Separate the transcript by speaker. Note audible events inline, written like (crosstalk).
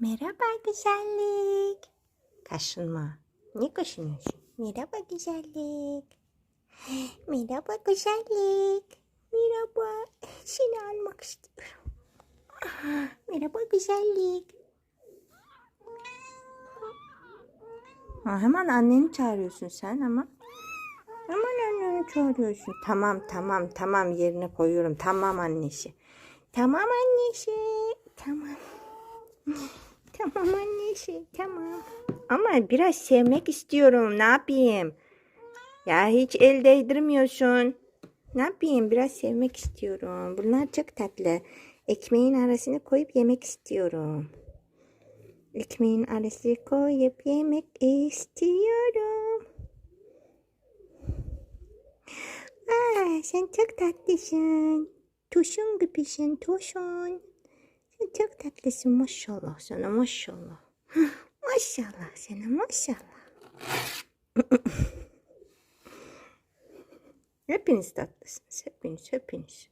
Speaker 1: Merhaba güzellik. Kaşınma. Niye kaşınıyorsun? Merhaba güzellik. (gasps) Merhaba güzellik. Merhaba. Seni almak istiyorum. (gasps) Merhaba güzellik. Ha, hemen anneni çağırıyorsun sen ama. Hemen anneni çağırıyorsun. Tamam tamam tamam yerine koyuyorum. Tamam annesi. Tamam annesi. Tamam. Tamam annesi tamam. Ama biraz sevmek istiyorum. Ne yapayım? Ya hiç el değdirmiyorsun. Ne yapayım? Biraz sevmek istiyorum. Bunlar çok tatlı. Ekmeğin arasına koyup yemek istiyorum. Ekmeğin arasına koyup yemek istiyorum. Aa, sen çok tatlısın. Tuşun gibisin, tuşun. Çok tatlısın maşallah sana maşallah. (laughs) Maşallah sana maşallah. (laughs) hepiniz tatlısınız hepiniz hepiniz.